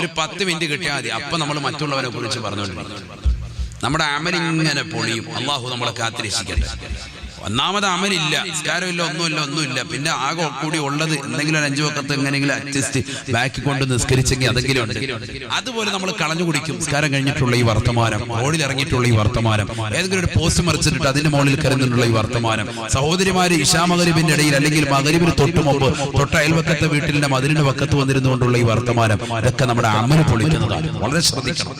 ഒരു പത്ത് മിനിറ്റ് കിട്ടിയാൽ മതി. അപ്പൊ നമ്മൾ മറ്റുള്ളവരെ കുറിച്ച് പറഞ്ഞുകൊണ്ടിരിക്കും നമ്മുടെ അമലിങ്ങനെ പൊളിയും. അള്ളാഹു നമ്മളെ കാത്തിരക്ഷിക്കട്ടെ. ഒന്നാമത് അമലില്ല നിസ്കാരമില്ല ഒന്നുമില്ല ഒന്നുമില്ല. പിന്നെ ആകെ കൂടി ഉള്ളത് എന്തെങ്കിലും ഒരു അഞ്ചു വക്കത്ത് എങ്ങനെയെങ്കിലും അഡ്ജസ്റ്റ് ബാക്കി കൊണ്ട് നിസ്കരിച്ചെങ്കിൽ അതെങ്കിലും ഉണ്ട്. അതുപോലെ നമ്മൾ കളഞ്ഞു കുടിക്കും. നിസ്കാരം കഴിഞ്ഞിട്ടുള്ള ഈ വർത്തമാനം റോഡിൽ ഇറങ്ങിയിട്ടുള്ള ഈ വർത്തമാനം ഏതെങ്കിലും ഒരു പോസ്റ്റ് മറിച്ചിട്ട് അതിന്റെ മുകളിൽ കരുതുന്നുള്ള ഈ വർത്തമാനം സഹോദരിമാര് ഇഷാ മകരിബിന്റെ ഇടയിൽ അല്ലെങ്കിൽ മകരിബിന് തൊട്ട് മുമ്പ് തൊട്ട അയൽവക്കത്തെ വീട്ടിലിന്റെ മതിലിന്റെ വക്കത്ത് വന്നിരുന്നുകൊണ്ടുള്ള ഈ വർത്തമാനം ഇതൊക്കെ നമ്മുടെ അമ്മനെ പൊളിക്കുന്നതാണ്. വളരെ ശ്രദ്ധിക്കണം.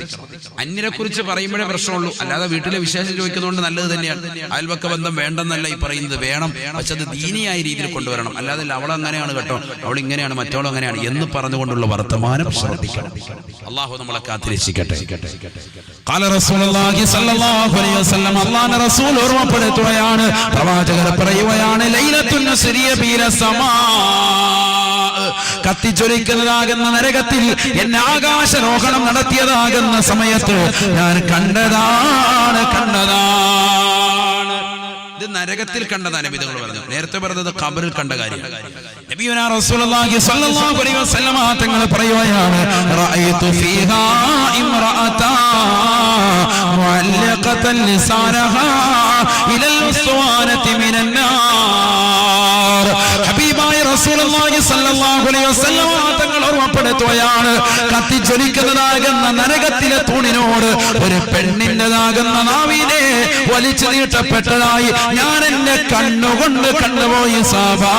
അന്യനെ കുറിച്ച് പറയുമ്പോഴേ പ്രശ്നമുള്ളൂ. അല്ലാതെ വീട്ടിലെ വിശേഷം ചോദിക്കുന്നതുകൊണ്ട് നല്ലത് തന്നെയാണ്. അയൽവക്ക ബന്ധം എന്നല്ല ഈ പറയുന്നത്. വേണം. പക്ഷെ അത് ദീനിയായ രീതിയിൽ കൊണ്ടുവരണം. അല്ലാതെ അവൾ അങ്ങനെയാണ് കേട്ടോ. അവൾ ഇങ്ങനെയാണ് മറ്റവൾ അങ്ങനെയാണ് എന്ന് പറഞ്ഞുകൊണ്ടുള്ള വർത്തമാനം ശ്രദ്ധിക്കണം. അള്ളാഹു നമ്മളെ കാത്തിരിച്ചിക്കട്ടെ ഓർമ്മപ്പെടുത്തുകയാണ്. പ്രവാചകർ പറയുകയാണ് ലൈലത്തുന്ന സിറിയ ബീരസമാ കത്തിച്ചൊലിക്കുന്നതാകുന്ന നരകത്തിൽ എന്നെ ആകാശരോഹണം നടത്തിയതാകുന്ന സമയത്ത് ഞാൻ കണ്ടതാണ് കണ്ടതാണ്. ഇത് നരകത്തിൽ കണ്ടതാണ് നബിതങ്ങൾ പറഞ്ഞു നേരത്തെ പറഞ്ഞത് കബറിൽ കണ്ട കാര്യം നബിയുനാ റസൂലുള്ളാഹി സ്വല്ലല്ലാഹു അലൈഹി വസല്ലമ തങ്ങൾ പറയുകയാണ് റഅയ്തു ഫീഹാ ഇംറഅതാ മുഅല്ലഖതൻ ലിസാനഹാ ഇലൽ ഉസ്വാനതി മിനൻ തങ്ങൾ ഓർമ്മപ്പെടുത്തുകയാണ്. കത്തിജ്വലിക്കുന്നതാകുന്ന നരകത്തിലെ തൂണിനോട് ഒരു പെണ്ണിന്റെതാകുന്ന നാവിനെ വലിച്ചു നീട്ടപ്പെട്ടതായി ഞാൻ എന്റെ കണ്ണുകൊണ്ട് കണ്ടുപോയി സാബാ.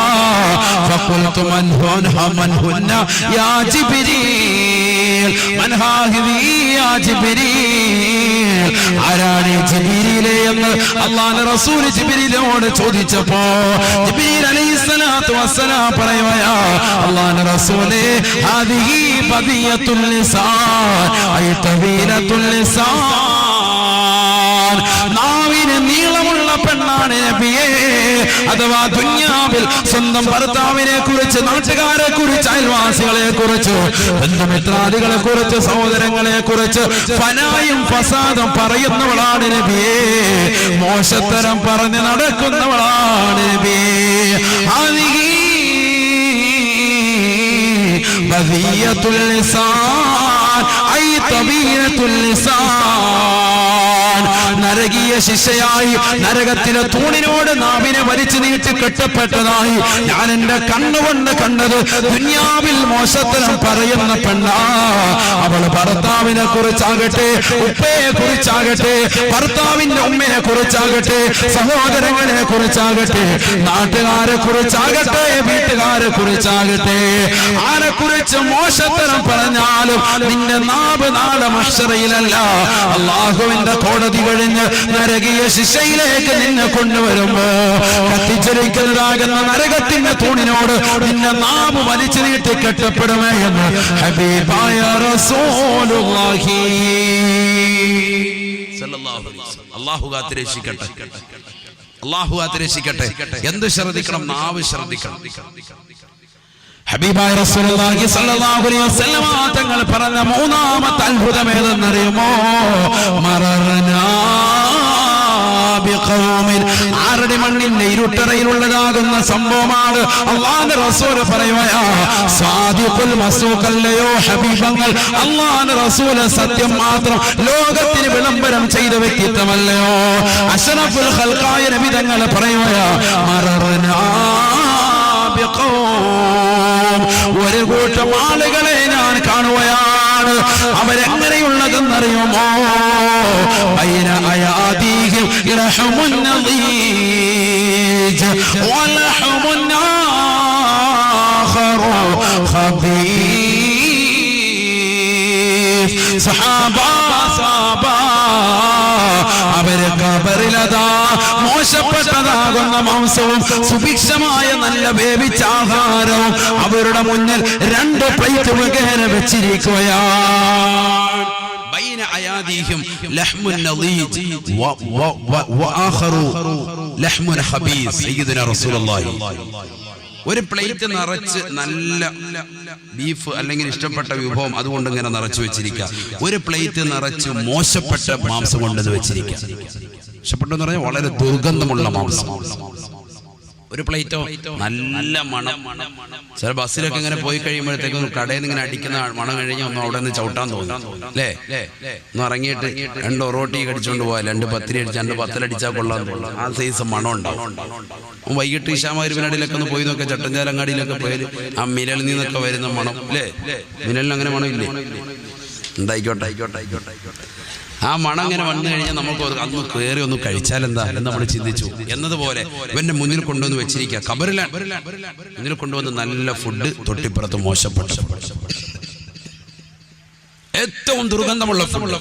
ആരാണ് ജിബിരിയിലെ എന്ന് അള്ളാന്റെ റസൂൽ ജിബിരിയിലോട് ചോദിച്ചപ്പോ ജിബിരിൽ അലൈഹി സ്വലാത്തു വസ്സലാം പറയുകയാ അള്ളാന്റെ റസൂലേ ഹാദിഹി ബദിയത്തുൽ ലിസാൻ ഐ തവീലത്തുൽ ലിസാൻ നാവിന് നീളമുള്ള പെണ്ണാണ് നബിയേ. അഥവാ ദുന്യാവിൽ സ്വന്തം ഭർത്താവിനെ കുറിച്ച് നാട്ടുകാരെ കുറിച്ച് അയൽവാസികളെ കുറിച്ച് ബന്ധുമിത്രാദികളെ കുറിച്ച് സഹോദരങ്ങളെ കുറിച്ച് ഫനായും ഫസാദും പറയുന്നവളാണ് നബിയേ. മോശത്തരം പറഞ്ഞ് നടക്കുന്നവളാണ് നബിയേ. ആദിഹി ബദിയത്തുൽ ലിസാൻ ഐ തബീയത്തുൽ ലിസാൻ നരകീയ ശിക്ഷയായി. നരകത്തിലെ തൂണിനോട് നാവിനെ വലിച്ചു നീട്ടി കെട്ടപ്പെട്ടതായി. ഞാൻ എന്റെ കണ്ണുകൊണ്ട് കണ്ടത് ദുന്യാവിൽ മോശത്തരം പറയുന്ന പെണ്ണാ. അവൾ ഭർത്താവിനെ കുറിച്ചാകട്ടെ ഉപ്പയെ കുറിച്ചാകട്ടെ ഭർത്താവിന്റെ ഉമ്മയെ കുറിച്ചാകട്ടെ സഹോദരങ്ങളെ കുറിച്ചാകട്ടെ നാട്ടുകാരെ കുറിച്ചാകട്ടെ വീട്ടുകാരെ കുറിച്ചാകട്ടെ. ആരെ കുറിച്ച് മോശത്തരം പറഞ്ഞാലും നിന്റെ നാവ് നാളെ മഷറയിലല്ല. അള്ളാഹുവിന്റെ കോടതി കഴിഞ്ഞ് നരകീയ ശിക്ഷയിലേക്ക് നിന്നെ കൊണ്ടുവരുമ്പോ കത്തിച്ചരിക്കുന്നതാകുന്ന നരകത്തിന്റെ തൂണിനോട് നിന്നെ നാമ വലിച്ചു നീട്ടി കെട്ടപ്പെടുമേ എന്ന് ഹബീബായ അള്ളാഹു കാത്തിരക്ഷിക്കട്ടെ. എന്ത് ശ്രദ്ധിക്കണം? നാവ് ശ്രദ്ധിക്കണം. ഹബീബായ റസൂലുള്ളാഹി സ്വല്ലല്ലാഹു അലൈഹി വസല്ലം തങ്ങൾ പറഞ്ഞ മൂന്നാമത്തെ അത്ഭുതം ഏതെന്നറിയുമോ മറർനാ ബിഖൗമിൻ. ആരുടെ മണ്ണിന്റെ ഇരുട്ടറയിലുള്ളതാകുന്ന സംഭവമാണ് അള്ളാന്റെ റസൂൽ പറയുകയാ സാദിഖുൽ മസൂഖല്ലയോ ഹബീബങ്ങൾ അള്ളാന്റെ റസൂൽ സത്യം മാത്രം ലോകത്തിന് വിളംബരം ചെയ്ത വ്യക്തിത്വമല്ലയോ? അഷ്റഫുൽ ഖൽഖായ നബി തങ്ങൾ പറയുകയാ മറർനാ ബിഖൗം. കൂട്ടം ആളുകളെ ഞാൻ കാണുകയാണ്. അവരെങ്ങനെയുള്ളതെന്നറിയുമോ? ബൈന അയാദീഹിം ലഹമുൻ അവര് കബറിലതാ മോശപ്പെട്ടതാകുന്ന മാംസവും സുഭിക്ഷമായ നല്ല വേവിച്ച ആഹാരവും അവരുടെ മുന്നിൽ രണ്ട് പ്ലേറ്റ് മുഖേന വെച്ചിരിക്കുകയാണ് بين أياديهم لحم نضيج و- و- و- وآخر لحم خبيث سيدنا رسول الله ഒരു പ്ലേറ്റ് നിറച്ച് നല്ല ബീഫ് അല്ലെങ്കിൽ ഇഷ്ടപ്പെട്ട വിഭവം അതുകൊണ്ട് ഇങ്ങനെ നിറച്ചു വെച്ചിരിക്കുക. ഒരു പ്ലേറ്റ് നിറച്ച് മോശപ്പെട്ട മാംസം കൊണ്ടത് വെച്ചിരിക്കുക. ഇഷ്ടപ്പെട്ടെന്ന് പറഞ്ഞാൽ വളരെ ദുർഗന്ധമുള്ള മാംസം. ഒരു പ്ലേറ്റോ? നല്ല മണം. ചില ബസ്സിലൊക്കെ ഇങ്ങനെ പോയി കഴിയുമ്പോഴത്തേക്കും കടയിൽ ഇങ്ങനെ അടിക്കുന്ന മണം കഴിഞ്ഞ ഒന്നും അവിടെ നിന്ന് ചവിട്ടാൻ തോന്നും. അല്ലേ? ഒന്ന് ഇറങ്ങിയിട്ട് രണ്ട് ഒറോട്ടി കടിച്ചോണ്ട് പോയാൽ രണ്ട് പത്തിരി അടിച്ച് രണ്ട് പത്തലടിച്ചാൽ കൊള്ളാൻ ആ സൈസ് മണം ഉണ്ടാവും. വൈകിട്ട് ഇഷാമാരുവിനടിയിലൊക്കെ ഒന്ന് പോയി നോക്കാം. ചട്ടഞ്ചാലങ്ങാടിയിലൊക്കെ പോയാൽ ആ മിനലിൽ നിന്നൊക്കെ വരുന്ന മണം. അല്ലേ? മിനലിന് അങ്ങനെ മണമില്ലേ? എന്തായിക്കോട്ടെ? ആയിക്കോട്ടെ ആയിക്കോട്ടെ ആയിക്കോട്ടെ ആ മണം ഇങ്ങനെ വന്നു കഴിഞ്ഞാൽ നമുക്ക് അന്ന് കയറി ഒന്ന് കഴിച്ചാൽ എന്താ? എന്ന് നമ്മൾ ചിന്തിച്ചു. എന്നതുപോലെ ഇവന്റെ മുന്നിൽ കൊണ്ടുവന്ന് വെച്ചിരിക്കുക. കബറില മുന്നിൽ കൊണ്ടുവന്ന് നല്ല ഫുഡ് തൊട്ടിപ്പുറത്ത് മോശപ്പെട്ട. ഏറ്റവും ദുർഗന്ധമുള്ള ഫുഡ്.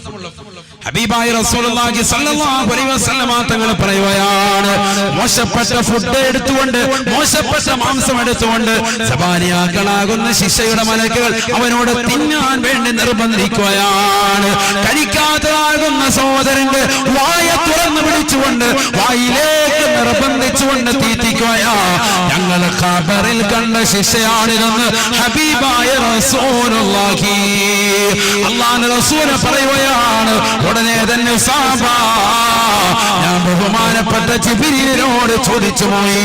ഹബീബായ റസൂലുള്ളാഹി സ്വല്ലല്ലാഹു അലൈഹി വസല്ലമ തങ്ങൾ പറയുകയാണ് മോശപ്പെട്ട ഫുഡ് എടുത്തുകൊണ്ട് മോശപ്പെട്ട മാംസം എടുത്തുകൊണ്ട് സബാനിയാക്കളാകുന്ന ശിക്ഷയുടെ മലക്കുകൾ അവനോട് തിന്നാൻ വേണ്ടി നിർബന്ധിക്കുകയാണ്. കഴിക്കാത്തതാകുന്ന സഹോദരന്റെ വായ തുറന്നു പിടിച്ചുകൊണ്ട് വായിലേക്ക് നിർബന്ധിച്ചുകൊണ്ട് തീറ്റിക്കുകയാ ഞങ്ങൾ ഖബറിൽ കണ്ട ശിക്ഷയാണിതെന്ന് ഹബീബായ റസൂലുള്ളാഹി. അള്ളാഹ് റസൂല പറയുകയാണ് ഉടനെ തന്നെ സാബ ഞാൻ ബഹുമാനപ്പെട്ട ജിബിരിനോട് ചോദിച്ചു പോയി.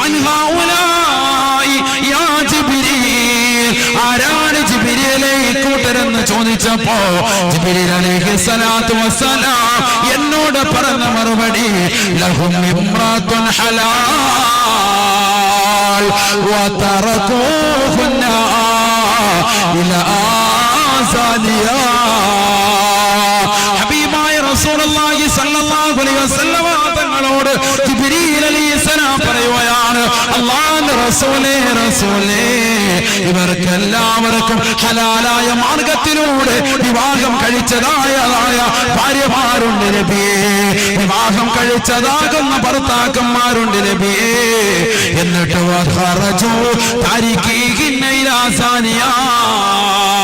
മൻഹാവുലായി യാ ജിബ്രീൽ ആരാണ് കൂട്ടരെന്ന് ചോദിച്ചപ്പോ എന്നോട് പറഞ്ഞ മറുപടി തങ്ങളോട് റസൂലേ റസൂലേ. ഇവർക്കെല്ലാവർക്കും ഹലാലായ മാർഗത്തിലൂടെ വിവാഹം കഴിച്ചതായതായ ഭാര്യമാരുണ്ട് നബിയേ. വിവാഹം കഴിച്ചതാകുന്ന ഭർത്താക്കന്മാരുണ്ട് നബിയേ. എന്നിട്ട് വഖറജു തരിക്കീ ഇലാ സാനിയാ ആ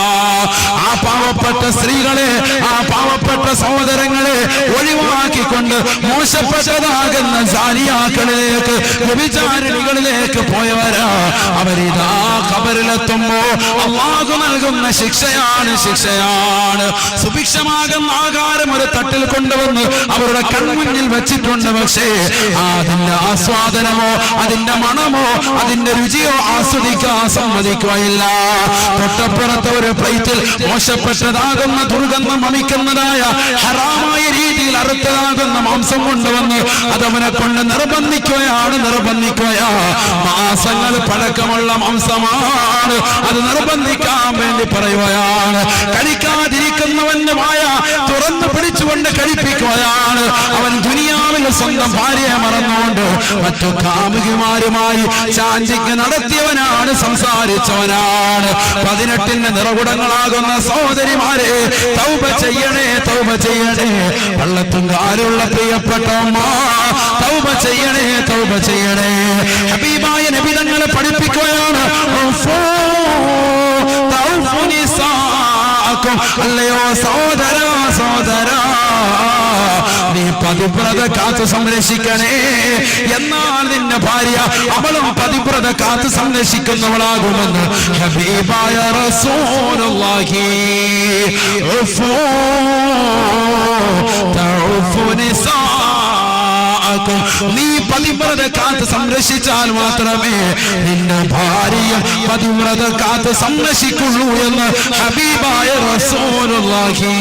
പാവപ്പെട്ട സ്ത്രീകളെ ആ പാവപ്പെട്ട സഹോദരങ്ങളെ ഒഴിവാക്കിക്കൊണ്ട് മോശപ്പെട്ടതാകുന്ന ജാലിയാക്കളിലേക്ക് വ്യഭിചാരണികളിലേക്ക് പോയവരാ. അവരിതാ കബറിലെത്തുമ്പോ അള്ളാഹു നൽകുന്ന ശിക്ഷയാണ് ശിക്ഷയാണ്. സുഭിക്ഷമാകുന്ന ആകാരം ഒരു തട്ടിൽ കൊണ്ടുവന്ന് അവരുടെ കൺമുന്നിൽ വെച്ചിട്ടുണ്ട് പക്ഷേ അതിന്റെ ആസ്വാദനമോ അതിന്റെ മണമോ അതിന്റെ രുചിയോ ആസ്വദിക്കാൻ സമ്മതിക്കുകയില്ല. തൊട്ടപ്പുറത്തെ ഒരു പ്ലേറ്റിൽ മോശപ്പെട്ടതാകുന്ന ദുർഗന്ധം വമിക്കുന്നതായ ഹറാമായ രീതിയിൽ അറുത്തതാകുന്ന മാംസം കൊണ്ടുവന്ന് അതവനെ കൊണ്ട് നിർബന്ധിക്കുകയാണ് നിർബന്ധിക്കുകയാ. മാസങ്ങൾ പഴക്കമുള്ള മാംസമാണ്. അത് നിർബന്ധിക്കാൻ വേണ്ടി പറയുകയാണ്. കഴിക്കാതിരിക്കുന്നവന്റെ മായ തുറന്നു പിടിച്ചുകൊണ്ട് കഴിപ്പിക്കുകയാണ്. അവൻ ദുനിയാവിൽ സ്വന്തം ഭാര്യയെ മറന്നുകൊണ്ട് മറ്റു കാമുകിമാരുമായി ചാഞ്ചിക്ക് നടത്തിയവനാണ് സംസാരിച്ചവനാണ്. പതിനെട്ടിന്റെ നിറകുടങ്ങളാകുന്ന സഹോദരിമാരെ തൗപ ചെയ്യണേ തൗപ ചെയ്യണേ. വള്ളത്തും കാലുള്ള പ്രിയപ്പെട്ട തൗപ ചെയ്യണേ തൗപ ചെയ്യണേ. ഹബീബായ നബിതങ്ങളെ പഠിപ്പിക്കുകയാണ്. നിസാഅക്കും. അല്ലയോ സഹോദര സഹോദര നീ പതിപ്രത കാത്തു സംരക്ഷിക്കണേ എന്നാൽ നിന്റെ ഭാര്യ അവളും പതിപ്രത കാത്തു സംരക്ഷിക്കുന്നവളാകുമെന്ന് ഹബീബായ റസൂലുള്ളാഹി ഉഫൂ, തൗഫു നിസാഅക്കും. നീ പതിവ്രത കാത്ത് സംരക്ഷിച്ചാൽ മാത്രമേ നിന്റെ ഭാര്യ പതിവ്രത കാത്ത് സംരക്ഷിക്കുള്ളൂ എന്ന് ഹബീബായ റസൂലുള്ളാഹി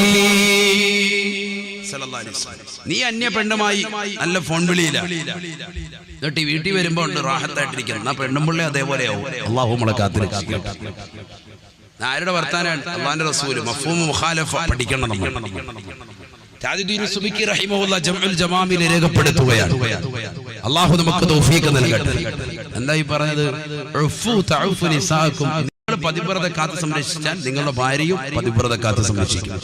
നീ അന്യ പെണ്ണുമായി നല്ല ഫോൺ വിളിയില്ല. എന്നിട്ട് വീട്ടിൽ വരുമ്പോ ഉണ്ട് റാഹത്തായിട്ടിരിക്കണം എന്നാ പെണ്ണും പിള്ളേ അതേപോലെയാവും. അള്ളാഹു നമ്മളെ ആരുടെ വർത്താനാണ്. അള്ളാന്റെ റസൂൽ. മഫൂമ് മുഖാലഫ പഠിക്കണം നമ്മൾ. താജുദ്ദീൻ സുബിക്കി റഹിമുള്ള ജംഉൽ ജമാമിൽ രേഖപ്പെടുത്തുകയാണ്. അള്ളാഹു നമുക്ക് തൗഫീഖ് നൽകട്ടെ. എന്താ ഈ പറഞ്ഞത്? ഉഫു തഉഫു നിസാഅക്കും. നിങ്ങൾ പതിവ്രത കാത്ത് സംരക്ഷിച്ചാൽ നിങ്ങളുടെ ഭാര്യയും പതിവ്രത കാത്ത് സംരക്ഷിക്കും.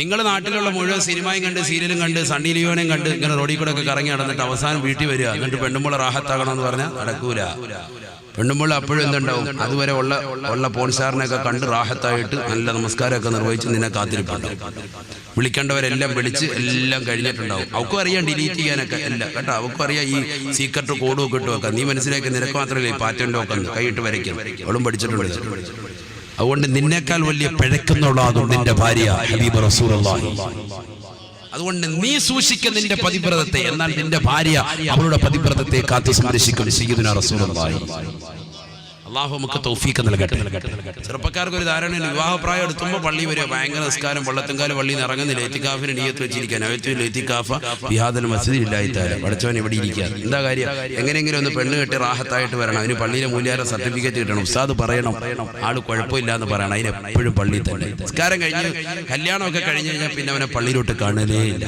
നിങ്ങളുടെ നാട്ടിലുള്ള മുഴുവൻ സിനിമയും കണ്ട് സീരിയലും കണ്ട് സണ്ണി ലിയോനെയും കണ്ട് ഇങ്ങനെ റോഡിൽ കൂടെ ഒക്കെ കറങ്ങി നടന്നിട്ട് അവസാനം വീട്ടിൽ വരിക. എന്നിട്ട് പെണ്ണുമ്പോൾ റാഹത്താകണം എന്ന് പറഞ്ഞാൽ നടക്കൂല. പെണ്ണുമ്പോൾ അപ്പോഴും എന്തുണ്ടാവും? അതുവരെ ഉള്ള ഉള്ള പോൺസാറിനെയൊക്കെ കണ്ട് റാഹത്തായിട്ട് നല്ല നമസ്കാരമൊക്കെ നിർവഹിച്ച് നിന്നെ കാത്തിരിപ്പുണ്ടാവും. വിളിക്കേണ്ടവരെല്ലാം വിളിച്ച് എല്ലാം കഴിഞ്ഞിട്ടുണ്ടാവും. അവക്കും അറിയാം ഡിലീറ്റ് ചെയ്യാനൊക്കെ അല്ല കേട്ടോ അവക്കും അറിയാം ഈ സീക്രട്ട് കോഡും ഒക്കെ ഇട്ട് വെക്കാം നീ മനസ്സിലാക്കി നിനക്ക് മാത്രമല്ലേ പാറ്റന്റെ ഒക്കെ കൈയിട്ട് വരയ്ക്കും അവളും പഠിച്ചിട്ടുണ്ട്. അതുകൊണ്ട് നിന്നേക്കാൾ വലിയ പിഴക്കുന്നവളാകും നിന്റെ ഭാര്യ ഹബീബ് റസൂലുള്ളാഹി. അതുകൊണ്ട് നീ സൂക്ഷിക്കുന്ന നിന്റെ പതിവ്രതത്തെ. എന്നാൽ നിന്റെ ഭാര്യ അവളുടെ പതിവ്രതത്തെ കാത്തു സംരക്ഷിക്കും. സീദുന റസൂലുള്ളാഹി. അള്ളാഹു നമുക്ക് തൗഫീക്ക് നൽകട്ടെ. ചെറുപ്പക്കാർക്ക് ഒരു ധാരണ വിവാഹപ്രായം എടുത്തുമ്പോൾ പള്ളി വരിക. ഭയങ്കര നിസ്കാരം വെള്ളത്തുംകാലം പള്ളി ഇറങ്ങുന്നില്ല എത്തിക്കാഫിന് നീയത്ത് വെച്ചിരിക്കാൻ അവത്തിൽ എത്തിക്കാഫ മസ്ജിദ് ഇല്ലായിത്താല പഠിച്ചവൻ എവിടെ ഇരിക്കുക? എന്താ കാര്യം? എങ്ങനെയെങ്കിലും ഒന്ന് പെണ്ണ് കെട്ടി റാഹത്തായിട്ട് വരണം. അതിന് പള്ളിയിലെ മൂല്യാര സർട്ടിഫിക്കറ്റ് കിട്ടണം. ഉസ്താദ് പറയണം. ആൾ കുഴപ്പമില്ല എന്ന് പറയണം. അതിന് എപ്പോഴും പള്ളിയിൽ തന്നെ. നിസ്കാരം കഴിഞ്ഞ് കല്യാണമൊക്കെ കഴിഞ്ഞ് കഴിഞ്ഞാൽ പിന്നെ അവനെ പള്ളിയിലോട്ട് കാണലേ ഇല്ല.